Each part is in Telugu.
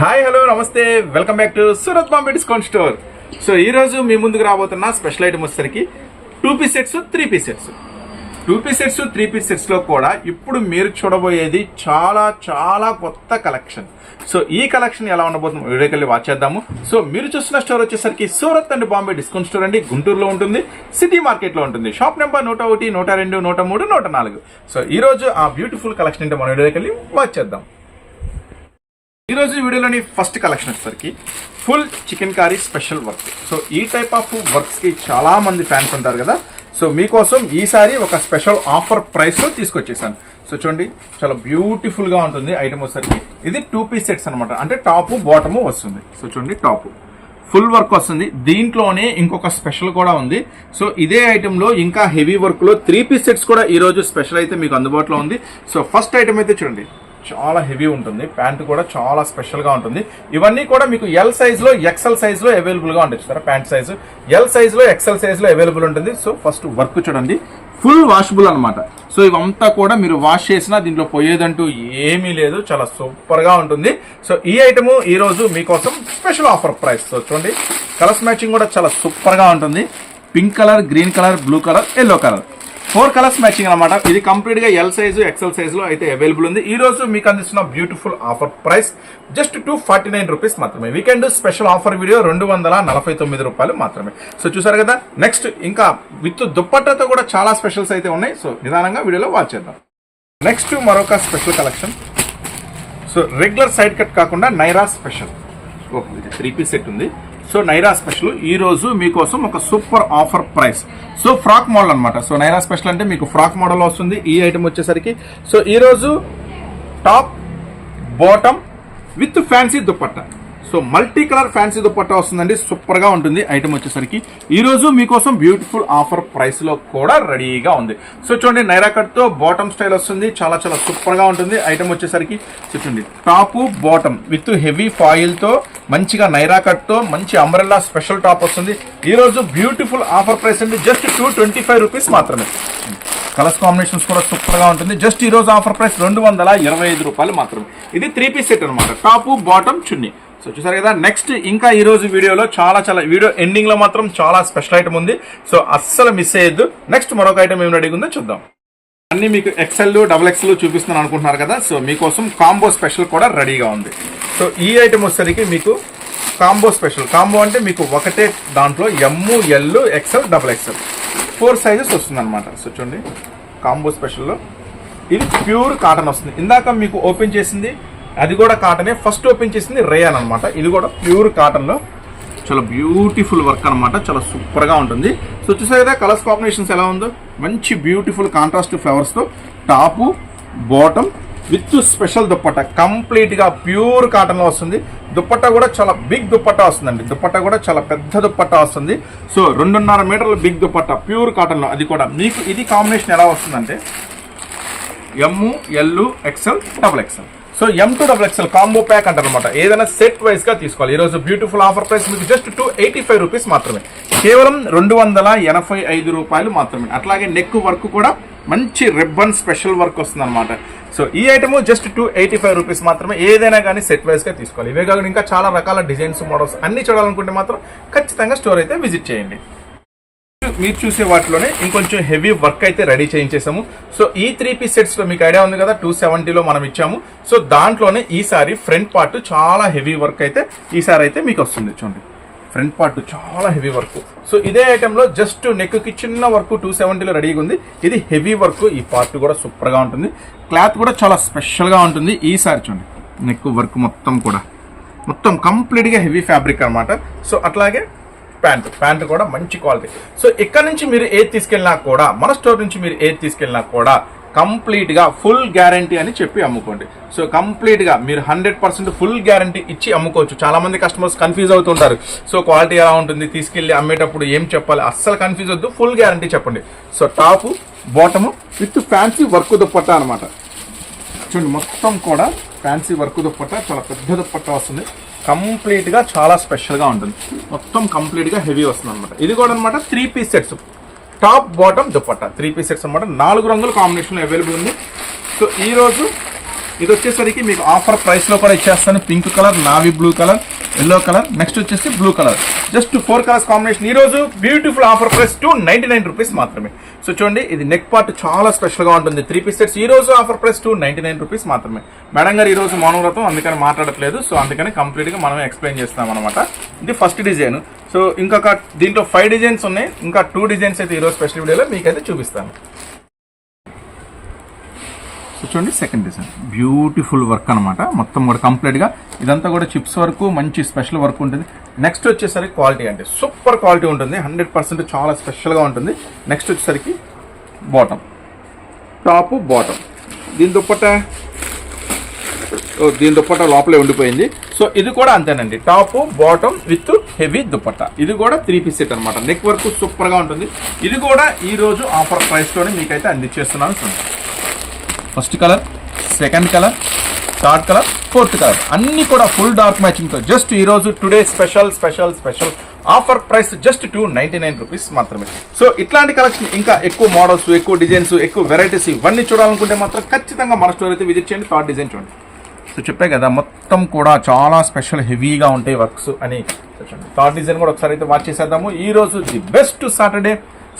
హాయ్ హలో నమస్తే. Welcome back to Surat Bombay discount store. So ఈ రోజు మీ ముందుకు రాబోతున్న స్పెషల్ ఐటమ్ వచ్చేసరికి two piece sets three piece sets. Two piece sets three piece సెట్స్లో కూడా ఇప్పుడు మీరు చూడబోయేది చాలా చాలా కొత్త కలెక్షన్. సో ఈ కలెక్షన్ ఎలా ఉండబోతుంది వీడియోకి వెళ్ళి వాచ్ చేద్దాము. సో మీరు చూస్తున్న స్టోర్ వచ్చేసరికి Surat and Bombay discount store అండి. గుంటూరులో ఉంటుంది సిటీ మార్కెట్లో ఉంటుంది. షాప్ నెంబర్ నూట ఒకటి నూట రెండు నూట మూడు నూట నాలుగు. సో ఈ రోజు ఆ బ్యూటిఫుల్ కలెక్షన్ అంటే మన వీడియోకి వెళ్ళి వాచ్ చేద్దాం. ఈ రోజు వీడియోలోని ఫస్ట్ కలెక్షన్ వచ్చేసరికి full chicken curry special work so ఈ టైప్ ఆఫ్ వర్క్స్కి చాలామంది చాలా మంది ఫ్యాన్స్ ఉంటారు కదా. సో మీకోసం ఈసారి ఒక స్పెషల్ ఆఫర్ ప్రైస్లో తీసుకొచ్చేసాను. సో చూడండి చాలా బ్యూటిఫుల్గా ఉంటుంది ఐటమ్ వచ్చేసరికి. ఇది టూ పీస్ సెట్స్ అనమాట అంటే టాపు బాటము వస్తుంది. సో చూడండి టాపు ఫుల్ వర్క్ వస్తుంది. దీంట్లోనే ఇంకొక స్పెషల్ కూడా ఉంది. సో ఇదే ఐటెంలో ఇంకా హెవీ వర్క్లో త్రీ పీస్ సెట్స్ కూడా ఈరోజు స్పెషల్ అయితే మీకు అందుబాటులో ఉంది. సో ఫస్ట్ ఐటమ్ అయితే చూడండి. చాలా హెవీ ఉంటుంది. ప్యాంట్ కూడా చాలా స్పెషల్గా ఉంటుంది. ఇవన్నీ కూడా మీకు ఎల్ సైజ్లో ఎక్సెల్ సైజ్లో అవైలబుల్గా ఉంటుంది ప్యాంట్ సైజు ఎల్ సైజ్లో ఎక్సెల్ సైజ్లో అవైలబుల్ ఉంటుంది. సో ఫస్ట్ వర్క్ చూడండి. ఫుల్ వాషబుల్ అన్నమాట. సో ఇవంతా కూడా మీరు వాష్ చేసినా దీంట్లో పోయేదంటూ ఏమీ లేదు. చాలా సూపర్గా ఉంటుంది. సో ఈ ఐటమ్ ఈ రోజు మీకోసం స్పెషల్ ఆఫర్ ప్రైస్ సో చూడండి. కలర్స్ మ్యాచింగ్ కూడా చాలా సూపర్గా ఉంటుంది. Pink colour green colour blue colour yellow colour four colours matching అనమాట ఇది కంప్లీట్గా ఎల్ సైజు ఎక్సెల్ సైజ్లో అయితే అవైలబుల్ ఉంది. ఈ రోజు మీకు అందిస్తున్న beautiful offer price just two forty nine rupees మాత్రమే. వీకెండ్ స్పెషల్ ఆఫర్ వీడియో రెండు వందల నలభై తొమ్మిది రూపాయలు మాత్రమే. సో చూసారు కదా? నెక్స్ట్ ఇంకా విత్ దుప్పట్టతో కూడా చాలా స్పెషల్స్ అయితే ఉన్నాయి. సో నిదానంగా వీడియోలో వాచ్ చేద్దాం. నెక్స్ట్ మరొక special collection so regular side cut కాకుండా Naira special okay three piece set ఉంది. So Naira special. ఈ రోజు మీకోసం ఒక super offer price. So frock model అనమాట సో నైరా స్పెషల్ అంటే మీకు ఫ్రాక్ మోడల్ వస్తుంది ఈ ఐటమ్ వచ్చేసరికి. సో ఈ రోజు top bottom with fancy dupatta so multi colour fancy dupatta వస్తుందండి. సూపర్గా ఉంటుంది. ఐటమ్ వచ్చేసరికి ఈరోజు మీకోసం బ్యూటిఫుల్ ఆఫర్ ప్రైస్లో కూడా రెడీగా ఉంది. సో చూడండి నైరా కట్తో బాటమ్ స్టైల్ వస్తుంది. చాలా చాలా సూపర్గా ఉంటుంది. ఐటమ్ వచ్చేసరికి చూడండి టాపు బాటమ్ విత్ హెవీ ఫాయిల్తో మంచిగా నైరా కట్తో మంచి అంబ్రెల్లా స్పెషల్ టాప్ వస్తుంది. ఈరోజు బ్యూటిఫుల్ ఆఫర్ ప్రైస్ అండి. Just two twenty five rupees మాత్రమే. కలర్స్ కాంబినేషన్స్ కూడా సూపర్గా ఉంటుంది. జస్ట్ ఈరోజు ఆఫర్ ప్రైస్ రెండు వందల ఇరవై ఐదు రూపాయలు మాత్రమే. ఇది త్రీ పీస్ సెట్ అనమాట టాపు బాటమ్ చున్నీ. సో చూసారు కదా? నెక్స్ట్ ఇంకా ఈరోజు వీడియోలో చాలా చాలా వీడియో ఎండింగ్లో మాత్రం చాలా స్పెషల్ ఐటమ్ ఉంది. సో అస్సలు మిస్ అయ్యద్దు నెక్స్ట్ మరొక ఐటమ్ ఏం రెడీ ఉందో చూద్దాం. అన్ని మీకు ఎక్సెల్ డబుల్ ఎక్సెల్ చూపిస్తున్నాను అనుకుంటున్నారు కదా? సో మీకోసం కాంబో స్పెషల్ కూడా రెడీగా ఉంది. సో ఈ ఐటమ్ వచ్చేసరికి మీకు కాంబో స్పెషల్ కాంబో అంటే మీకు ఒకటే దాంట్లో M L XL double XL four sizes వస్తుంది అనమాట సో చూడండి కాంబో స్పెషల్లో ఇది ప్యూర్ కాటన్ వస్తుంది. ఇందాక మీకు ఓపెన్ చేసింది అది కూడా కాటనే ఫస్ట్ ఓపెన్ చేసింది రేయన్ అనమాట ఇది కూడా ప్యూర్ కాటన్లో చాలా బ్యూటిఫుల్ వర్క్ అనమాట చాలా సూపర్గా ఉంటుంది. సో చూసారు కదా కలర్స్ కాంబినేషన్స్ ఎలా ఉందో? మంచి beautiful contrast ఫ్లవర్స్తో top bottom with special dupatta కంప్లీట్గా ప్యూర్ కాటన్లో వస్తుంది. దుప్పట్ట కూడా చాలా బిగ్ దుప్పట్ట వస్తుందండి. దుప్పట్ట కూడా చాలా పెద్ద దుప్పట్ట వస్తుంది. సో రెండున్నర మీటర్ల బిగ్ దుప్పట్ట ప్యూర్ కాటన్లో అది కూడా. మీకు ఇది కాంబినేషన్ ఎలా వస్తుందంటే M L XL double XL so M two double XL combo pack అంటారనమాట ఏదైనా సెట్ వైజ్గా తీసుకోవాలి. ఈరోజు బ్యూటిఫుల్ ఆఫర్ ప్రైస్ మీకు just two eighty five rupees మాత్రమే. కేవలం రెండు వందల ఎనభై ఐదు రూపాయలు మాత్రమే. అట్లాగే నెక్ వర్క్ కూడా మంచి రిబ్బన్ స్పెషల్ వర్క్ వస్తుంది అనమాట సో ఈ item just two eighty five rupees మాత్రమే ఏదైనా కానీ సెట్ వైస్గా తీసుకోవాలి. ఇవే కాకుండా ఇంకా చాలా రకాల డిజైన్స్ మోడల్స్ అన్ని చూడాలనుకుంటే మాత్రం ఖచ్చితంగా స్టోర్ అయితే విజిట్ చేయండి. మీరు చూసే వాటిలోనే ఇంకొంచెం హెవీ వర్క్ అయితే రెడీ చేయించేసాము సో ఈ త్రీ పీస్ సెట్స్లో మీకు ఐడియా ఉంది కదా టూ సెవెంటీలో మనం ఇచ్చాము. సో దాంట్లోనే ఈసారి ఫ్రంట్ పార్ట్ చాలా హెవీ వర్క్ అయితే ఈసారి అయితే మీకు వస్తుంది చూడండి. ఫ్రంట్ పార్ట్ చాలా హెవీ వర్క్ సో ఇదే ఐటెంలో జస్ట్ నెక్కి చిన్న వర్క్ టూ సెవెంటీలో రెడీగా ఉంది. ఇది హెవీ వర్క్ ఈ పార్ట్ కూడా సూపర్గా ఉంటుంది. క్లాత్ కూడా చాలా స్పెషల్గా ఉంటుంది. ఈసారి చూడండి. నెక్ వర్క్ మొత్తం కూడా. మొత్తం కంప్లీట్గా హెవీ ఫ్యాబ్రిక్ అన్నమాట. సో అట్లాగే ప్యాంట్ ప్యాంట్ కూడా మంచి క్వాలిటీ. సో ఇక్కడ నుంచి మీరు ఏది తీసుకెళ్ళినా కూడా మన స్టోర్ నుంచి మీరు ఏది తీసుకెళ్ళినా కూడా కంప్లీట్గా ఫుల్ గ్యారంటీ అని చెప్పి అమ్ముకోండి. సో కంప్లీట్గా మీరు హండ్రెడ్ పర్సెంట్ ఫుల్ గ్యారంటీ ఇచ్చి అమ్ముకోవచ్చు. చాలామంది కస్టమర్స్ కన్ఫ్యూజ్ అవుతుంటారు. సో క్వాలిటీ ఎలా ఉంటుంది తీసుకెళ్ళి అమ్మేటప్పుడు ఏం చెప్పాలి? అస్సలు కన్ఫ్యూజ్ వద్దు ఫుల్ గ్యారంటీ చెప్పండి. So top bottom with fancy work dupatta అనమాట చూడండి మొత్తం కూడా ఫ్యాన్సీ వర్క్ దుప్పట్ట చాలా పెద్ద దుప్పట్ట వస్తుంది. కంప్లీట్గా చాలా స్పెషల్గా ఉంటుంది. మొత్తం కంప్లీట్గా హెవీ వస్తుంది అనమాట ఇది కూడా అనమాట three piece sets. Top bottom dupatta. Three piece sets అనమాట నాలుగు రంగుల కాంబినేషన్లో అవైలబుల్ ఉంది. సో ఈరోజు ఇది వచ్చేసరికి మీకు ఆఫర్ ప్రైస్లో కూడా ఇచ్చేస్తాను. Pink colour navy blue colour. Yellow colour next వచ్చేసి blue colour just four colours combination ఈ రోజు beautiful offer price two ninety nine rupees మాత్రమే. సో చూడండి ఇది నెక్ పార్ట్ చాలా స్పెషల్గా ఉంటుంది. త్రీ పీస్ సెట్స్ ఈరోజు offer price two ninety nine rupees మాత్రమే. మేడం గారు ఈ రోజు మౌనవ్రతం అందుకని మాట్లాడట్లేదు. సో అందుకని కంప్లీట్గా మనం ఎక్స్ప్లెయిన్ చేస్తాం అనమాట ఇది ఫస్ట్ డిజైన్ సో ఇంకొక దీంట్లో ఫైవ్ డిజైన్స్ ఉన్నాయి. ఇంకా టూ డిజైన్స్ అయితే ఈ రోజు స్పెషల్ వీడియోలో మీకైతే చూపిస్తాను. చూడండి సెకండ్ డిజైన్ బ్యూటిఫుల్ వర్క్ అనమాట మొత్తం కూడా కంప్లీట్గా ఇదంతా కూడా చిప్స్ వరకు మంచి స్పెషల్ వర్క్ ఉంటుంది. నెక్స్ట్ వచ్చేసరికి క్వాలిటీ అంటే సూపర్ క్వాలిటీ ఉంటుంది. హండ్రెడ్ పర్సెంట్ చాలా స్పెషల్గా ఉంటుంది. నెక్స్ట్ వచ్చేసరికి బాటమ్ టాప్ బాటమ్ దీని దుప్పట ఓ, దీని దుప్పట లోపలే ఉండిపోయింది. సో ఇది కూడా అంతేనండి. Top bottom with heavy dupatta ఇది కూడా త్రీ పీస్ సెట్ అనమాట నెక్ వర్క్ సూపర్గా ఉంటుంది. ఇది కూడా ఈరోజు ఆఫర్ ప్రైస్లోనే మీకైతే అందించేస్తున్నాను చూడండి. First colour second colour third colour fourth colour. అన్ని కూడా ఫుల్ డార్క్ మ్యాచింగ్తో జస్ట్ ఈరోజు today special special special offer price just two ninety nine rupees మాత్రమే. సో ఇట్లాంటి కలెక్షన్ ఇంకా ఎక్కువ మోడల్స్ ఎక్కువ డిజైన్స్ ఎక్కువ వెరైటీస్ ఇవన్నీ చూడాలనుకుంటే మాత్రం ఖచ్చితంగా మన స్టోర్ అయితే విజిట్ చేయండి థర్డ్ డిజైన్ చూడండి. సో చెప్పే కదా మొత్తం కూడా చాలా స్పెషల్ హెవీగా ఉంటాయి వర్క్స్ అని థర్డ్ డిజైన్ కూడా ఒకసారి అయితే వాచ్ చేసేద్దాము. ఈ రోజు the best Saturday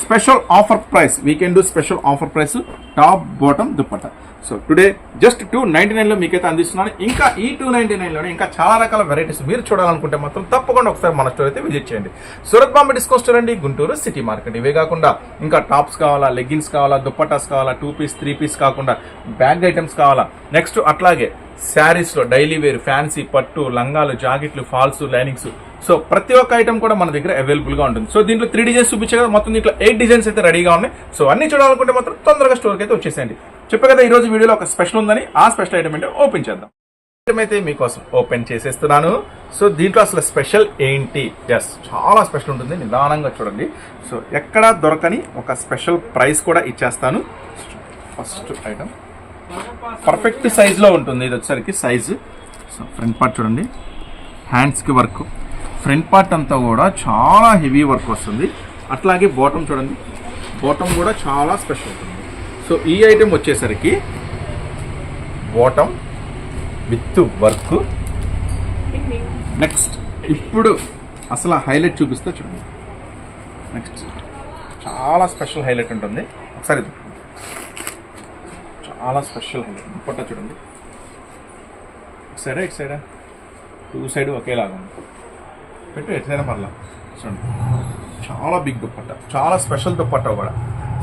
special offer price weekend special offer price top bottom dupatta so today just two ninety నైన్లో మీకైతే అందిస్తున్నాను. ఇంకా ఈ టూ నైన్టీ నైన్లోనే ఇంకా చాలా రకాల వెరైటీస్ మీరు చూడాలనుకుంటే మాత్రం తప్పకుండా ఒకసారి మన స్టోర్ అయితే విజిట్ చేయండి. సూరత్ బాంబే డిస్కో స్టోర్ అండి గుంటూరు సిటీ మార్కెట్ ఇవే కాకుండా ఇంకా టాప్స్ కావాలా లెగ్గిన్స్ కావాలా దుప్పటాస్ కావాలా టూ పీస్ త్రీ పీస్ కాకుండా బ్యాగ్ ఐటమ్స్ కావాలా. నెక్స్ట్ అట్లాగే శారీస్లో డైలీ వేర్ ఫ్యాన్సీ పట్టు లంగాలు జాకెట్లు ఫాల్స్ లైనింగ్స్ సో ప్రతి ఒక్క ఐటమ్ కూడా మన దగ్గర అవైలబుల్గా ఉంటుంది. సో దీంట్లో త్రీ డిజైన్స్ చూపించే కదా మొత్తం దీంట్లో ఎయిట్ డిజైన్స్ అయితే రెడీగా ఉన్నాయి. సో అన్ని చూడాలనుకుంటే మాత్రం తొందరగా స్టోర్కి అయితే వచ్చేసేయండి. చెప్పే కదా ఈరోజు వీడియోలో ఒక స్పెషల్ ఉందని. ఆ స్పెషల్ ఐటమ్ అంటే ఓపెన్ చేద్దాం. ఐటమ్ అయితే మీకోసం ఓపెన్ చేసేస్తున్నాను. సో దీంట్లో అసలు స్పెషల్ ఏంటి? ఎస్ చాలా స్పెషల్ ఉంటుంది. నిదానంగా చూడండి. సో ఎక్కడా దొరకని ఒక స్పెషల్ ప్రైస్ కూడా ఇచ్చేస్తాను. ఫస్ట్ ఐటమ్ పర్ఫెక్ట్ సైజులో ఉంటుంది. ఇది వచ్చేసరికి సైజు సో ఫ్రంట్ పార్ట్ చూడండి. హ్యాండ్స్కి వర్క్ ఫ్రంట్ పార్ట్ అంతా కూడా చాలా హెవీ వర్క్ వస్తుంది. అట్లాగే బాటమ్ చూడండి. బాటమ్ కూడా చాలా స్పెషల్. ఉంటుంది సో ఈ ఐటెం వచ్చేసరికి బాటమ్ విత్ వర్క్. నెక్స్ట్ ఇప్పుడు అసలు హైలైట్ చూపిస్తే చూడండి. నెక్స్ట్ చాలా స్పెషల్ హైలైట్ ఉంటుంది. ఒకసారి చాలా స్పెషల్ హైలైట్. దుప్పట్టా చూడండి. ఇటు సైడా ఇటు సైడా? టూ సైడ్ ఒకేలాగా ఉంది. పెట్టు ఎట్లయినా మళ్ళా చూడండి. చాలా బిగ్ దుప్పట్ట. చాలా స్పెషల్ దుప్పట్ట కూడా.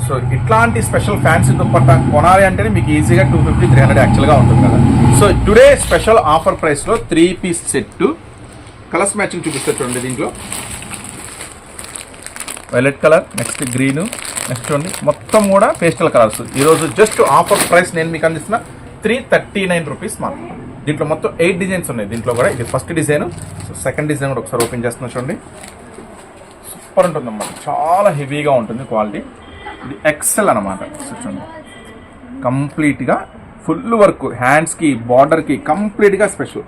సో ఇట్లాంటి స్పెషల్ ఫ్యాన్సీ దుప్పట్ట కొనాలి అంటేనే మీకు ఈజీగా టూ ఫిఫ్టీ త్రీ హండ్రెడ్ యాక్చువల్గా ఉంటుంది కదా. సో టుడే స్పెషల్ ఆఫర్ ప్రైస్లో three piece set colours matching చూపిస్తారు చూడండి దీంట్లో. Violet colour next green next చూడండి. మొత్తం కూడా పేస్టల్ కలర్స్ ఈరోజు జస్ట్ ఆఫర్ ప్రైస్ నేను మీకు అందిస్తున్న త్రీ థర్టీ నైన్ రూపీస్ మాత్రం దీంట్లో మొత్తం ఎయిట్ డిజైన్స్ ఉన్నాయి. దీంట్లో కూడా ఇది first design so second design కూడా ఒకసారి ఓపెన్ చేస్తున్నా చూడండి. సూపర్ ఉంటుంది అన్నమాట చాలా హెవీగా ఉంటుంది క్వాలిటీ ఇది ఎక్సెల్ అనమాట చూడండి. కంప్లీట్గా ఫుల్ వర్క్ హ్యాండ్స్కి బార్డర్కి కంప్లీట్గా స్పెషల్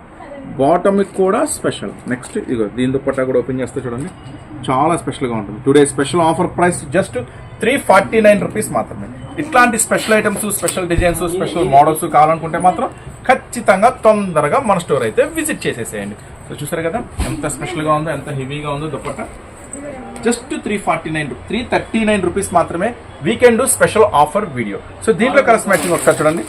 బాటమ్కి కూడా స్పెషల్ నెక్స్ట్ ఇదిగో దీని దుప్పట్టా కూడా ఓపెన్ చేస్తే చూడండి. చాలా స్పెషల్గా ఉంటుంది. Today special offer price just three forty nine rupees మాత్రమే. ఇట్లాంటి special items special designs special models కావాలనుకుంటే మాత్రం ఖచ్చితంగా తొందరగా మన స్టోర్ అయితే విజిట్ చేసేసేయండి. సో చూసారు కదా ఎంత స్పెషల్గా ఉందో ఎంత హెవీగా ఉందో dupatta just three forty nine three thirty nine rupees మాత్రమే weekend special offer video. So దీంట్లో కలర్స్ మ్యాచింగ్ ఒకసారి చూడండి.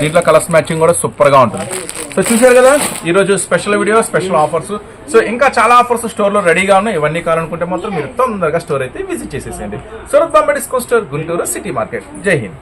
దీంట్లో కలర్స్ మ్యాచింగ్ కూడా సూపర్గా ఉంటుంది. సో చూశారు కదా ఈరోజు special video special offers. So ఇంకా చాలా ఆఫర్స్ స్టోర్లో రెడీగా ఉన్నాయి. ఇవన్నీ కావాలనుకుంటే మాత్రం మీరు తొందరగా స్టోర్ అయితే విజిట్ చేసేసేయండి. Surat Bombay store Guntur city market. జై హింద్.